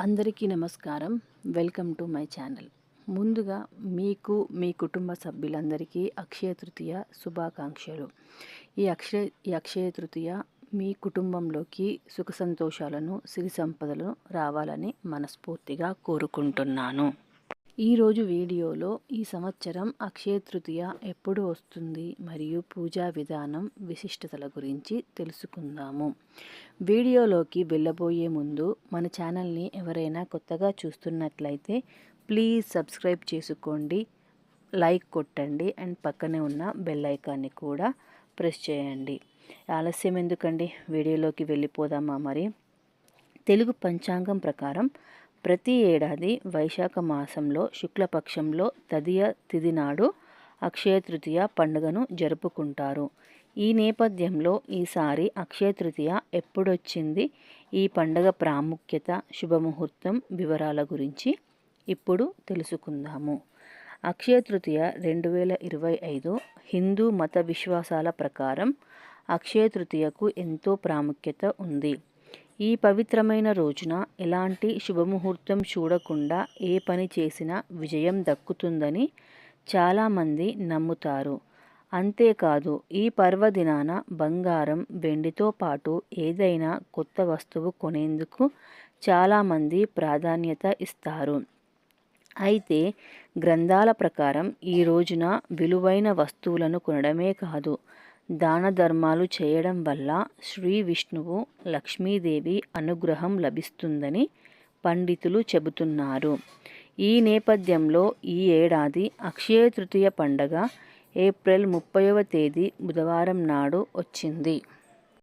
అందరికీ నమస్కారం. Welcome to my channel. ముందుగా మీకు మీ కుటుంబ సభ్యులందరికీ అక్షయ తృతీయ శుభాకాంక్షలు. ఈ అక్షయ ఈ అక్షయ తృతీయ మీ కుటుంబంలోకి సుఖ సంతోషాలను సిరి సంపదలను రావాలని మనస్ఫూర్తిగా కోరుకుంటున్నాను. ఈరోజు వీడియోలో ఈ సంవత్సరం అక్షయ తృతీయ ఎప్పుడు వస్తుంది మరియు పూజా విధానం విశిష్టతల గురించి తెలుసుకుందాము. వీడియోలోకి వెళ్ళబోయే ముందు మన ఛానల్ని ఎవరైనా కొత్తగా చూస్తున్నట్లయితే ప్లీజ్ సబ్స్క్రైబ్ చేసుకోండి లైక్ కొట్టండి అండ్ పక్కనే ఉన్న బెల్ ఐకాన్ని కూడా ప్రెస్ చేయండి. ఆలస్యం ఎందుకండి? వీడియోలోకి వెళ్ళిపోదామా మరి? తెలుగు పంచాంగం ప్రకారం ప్రతి ఏడాది వైశాఖ మాసంలో శుక్లపక్షంలో తదియ తిథి నాడు అక్షయ తృతీయ పండుగను జరుపుకుంటారు. ఈ నేపథ్యంలో ఈసారి అక్షయ తృతీయ ఎప్పుడొచ్చింది? ఈ పండుగ ప్రాముఖ్యత శుభముహూర్తం వివరాల గురించి ఇప్పుడు తెలుసుకుందాము. అక్షయ తృతీయ రెండు వేల ఇరవై ఐదు హిందూ మత విశ్వాసాల ప్రకారం అక్షయ తృతీయకు ఎంతో ప్రాముఖ్యత ఉంది. ఈ పవిత్రమైన రోజున ఎలాంటి శుభముహూర్తం చూడకుండా ఏ పని చేసినా విజయం దక్కుతుందని చాలామంది నమ్ముతారు. అంతేకాదు ఈ పర్వదినాన బంగారం వెండితో పాటు ఏదైనా కొత్త వస్తువు కొనేందుకు చాలామంది ప్రాధాన్యత ఇస్తారు. అయితే గ్రంథాల ప్రకారం ఈ రోజున విలువైన వస్తువులను కొనడమే కాదు దాన ధర్మాలు చేయడం వల్ల శ్రీ విష్ణువు లక్ష్మీదేవి అనుగ్రహం లభిస్తుందని పండితులు చెబుతున్నారు. ఈ నేపథ్యంలో ఈ ఏడాది అక్షయ తృతీయ పండగ ఏప్రిల్ ముప్పైవ తేదీ బుధవారం నాడు వచ్చింది.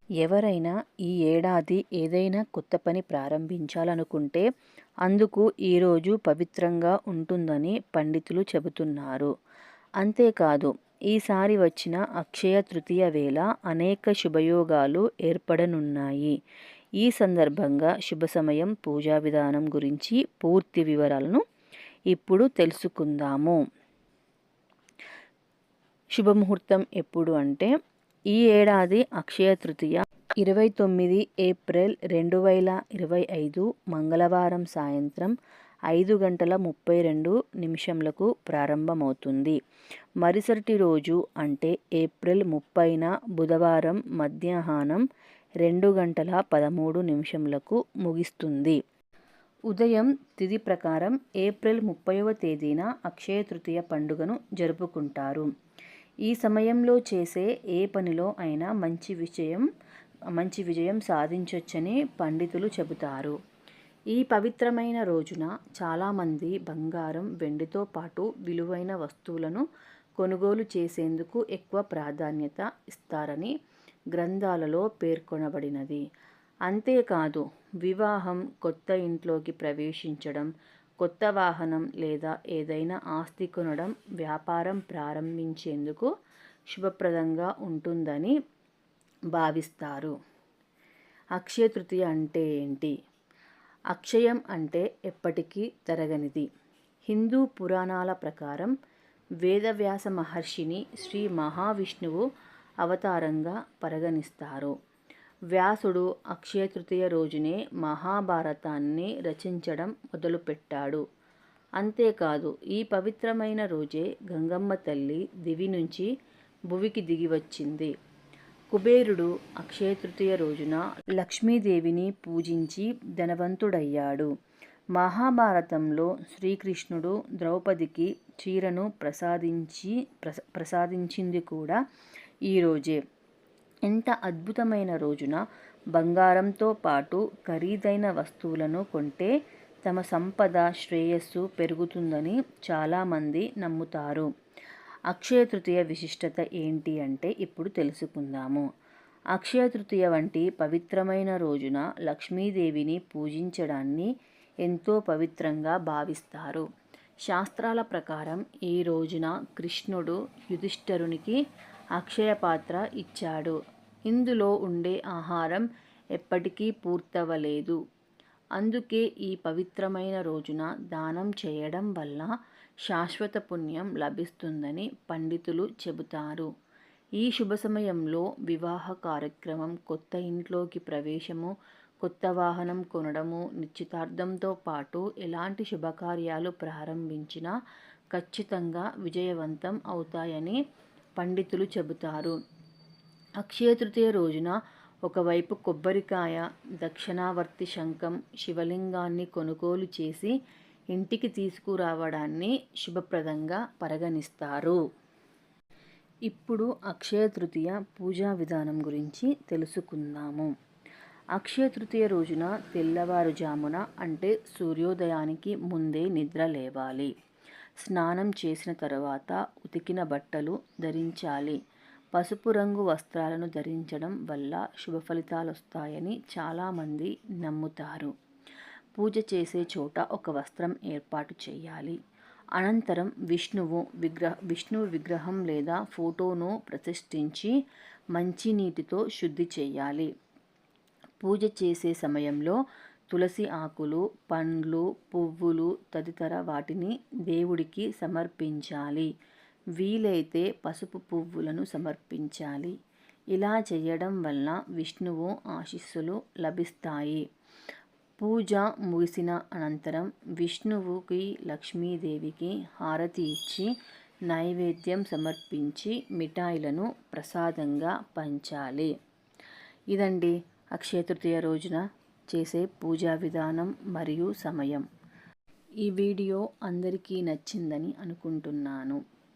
ఎవరైనా ఈ ఏడాది ఏదైనా కొత్త పని ప్రారంభించాలనుకుంటే అందుకు ఈరోజు పవిత్రంగా ఉంటుందని పండితులు చెబుతున్నారు. అంతేకాదు ఈసారి వచ్చిన అక్షయ తృతీయ వేళ అనేక శుభయోగాలు ఏర్పడనున్నాయి. ఈ సందర్భంగా శుభ సమయం పూజా విధానం గురించి పూర్తి వివరాలను ఇప్పుడు తెలుసుకుందాము. శుభముహూర్తం ఎప్పుడు అంటే ఈ ఏడాది అక్షయ తృతీయ ఇరవై తొమ్మిది ఏప్రిల్ రెండు వేల ఇరవై ఐదు మంగళవారం సాయంత్రం ఐదు గంటల ముప్పై రెండు నిమిషంలకు ప్రారంభమవుతుంది. మరుసటి రోజు అంటే ఏప్రిల్ ముప్పైన బుధవారం మధ్యాహ్నం రెండు గంటల పదమూడు నిమిషంలకు ముగిస్తుంది. ఉదయం తిథి ప్రకారం ఏప్రిల్ ముప్పైవ తేదీన అక్షయ తృతీయ పండుగను జరుపుకుంటారు. ఈ సమయంలో చేసే ఏ పనిలో అయినా మంచి విజయం మంచి విజయం సాధించవచ్చని పండితులు చెబుతారు. ఈ పవిత్రమైన రోజున చాలామంది బంగారం వెండితో పాటు విలువైన వస్తువులను కొనుగోలు చేసేందుకు ఎక్కువ ప్రాధాన్యత ఇస్తారని గ్రంథాలలో పేర్కొనబడినది. అంతేకాదు వివాహం కొత్త ఇంట్లోకి ప్రవేశించడం కొత్త వాహనం లేదా ఏదైనా ఆస్తి కొనడం వ్యాపారం ప్రారంభించేందుకు శుభప్రదంగా ఉంటుందని భావిస్తారు. అక్షయ తృతీయ అంటే ఏంటి? అక్షయం అంటే ఎప్పటికీ తరగనిది. హిందూ పురాణాల ప్రకారం వేదవ్యాస మహర్షిని శ్రీ మహావిష్ణువు అవతారంగా పరిగణిస్తారు. వ్యాసుడు అక్షయ తృతీయ రోజునే మహాభారతాన్ని రచించడం మొదలుపెట్టాడు. అంతేకాదు ఈ పవిత్రమైన రోజే గంగమ్మ తల్లి దివి నుంచి భువికి దిగి వచ్చింది. కుబేరుడు అక్షయ తృతీయ రోజున లక్ష్మీదేవిని పూజించి ధనవంతుడయ్యాడు. మహాభారతంలో శ్రీకృష్ణుడు ద్రౌపదికి చీరను ప్రసాదించి ప్రస ప్రసాదించింది కూడా ఈరోజే ఎంత అద్భుతమైన రోజున బంగారంతో పాటు ఖరీదైన వస్తువులను కొంటే తమ సంపద శ్రేయస్సు పెరుగుతుందని చాలామంది నమ్ముతారు. అక్షయ తృతీయ విశిష్టత ఏంటి అంటే ఇప్పుడు తెలుసుకుందాము. అక్షయ తృతీయ వంటి పవిత్రమైన రోజున లక్ష్మీదేవిని పూజించడాన్ని ఎంతో పవిత్రంగా భావిస్తారు. శాస్త్రాల ప్రకారం ఈ రోజున కృష్ణుడు యుధిష్ఠరునికి అక్షయ పాత్ర ఇచ్చాడు. ఇందులో ఉండే ఆహారం ఎప్పటికీ పూర్తవలేదు. అందుకే ఈ పవిత్రమైన రోజున దానం చేయడం వల్ల శాశ్వత పుణ్యం లభిస్తుందని పండితులు చెబుతారు. ఈ శుభ సమయంలో వివాహ కార్యక్రమం కొత్త ఇంట్లోకి ప్రవేశము కొత్త వాహనం కొనడము నిశ్చితార్థంతో పాటు ఎలాంటి శుభకార్యాలు ప్రారంభించినా ఖచ్చితంగా విజయవంతం అవుతాయని పండితులు చెబుతారు. అక్షయ తృతీయ రోజున ఒకవైపు కొబ్బరికాయ దక్షిణావర్తి శంఖం శివలింగాన్ని కొనుగోలు చేసి ఇంటికి తీసుకురావడాన్ని శుభప్రదంగా పరిగణిస్తారు. ఇప్పుడు అక్షయ తృతీయ పూజా విధానం గురించి తెలుసుకుందాము. అక్షయ తృతీయ రోజున తెల్లవారుజామున అంటే సూర్యోదయానికి ముందే నిద్ర లేవాలి. స్నానం చేసిన తర్వాత ఉతికిన బట్టలు ధరించాలి. పసుపు రంగు వస్త్రాలను ధరించడం వల్ల శుభఫలితాలు వస్తాయని చాలామంది నమ్ముతారు. పూజ చేసే చోట ఒక వస్త్రం ఏర్పాటు చేయాలి. అనంతరం విష్ణువు విగ్రహ విష్ణువు విగ్రహం లేదా ఫోటోను ప్రతిష్ఠించి మంచినీటితో శుద్ధి చేయాలి. పూజ చేసే సమయంలో తులసి ఆకులు పండ్లు పువ్వులు తదితర వాటిని దేవుడికి సమర్పించాలి. వీలైతే పసుపు పువ్వులను సమర్పించాలి. ఇలా చేయడం వల్ల విష్ణువు ఆశీస్సులు లభిస్తాయి. పూజ ముగిసిన అనంతరం విష్ణువుకి లక్ష్మీదేవికి హారతి ఇచ్చి నైవేద్యం సమర్పించి మిఠాయిలను ప్రసాదంగా పంచాలి. ఇదండి అక్షయతృతీయ రోజున చేసే పూజా విధానం మరియు సమయం. ఈ వీడియో అందరికీ నచ్చిందని అనుకుంటున్నాను.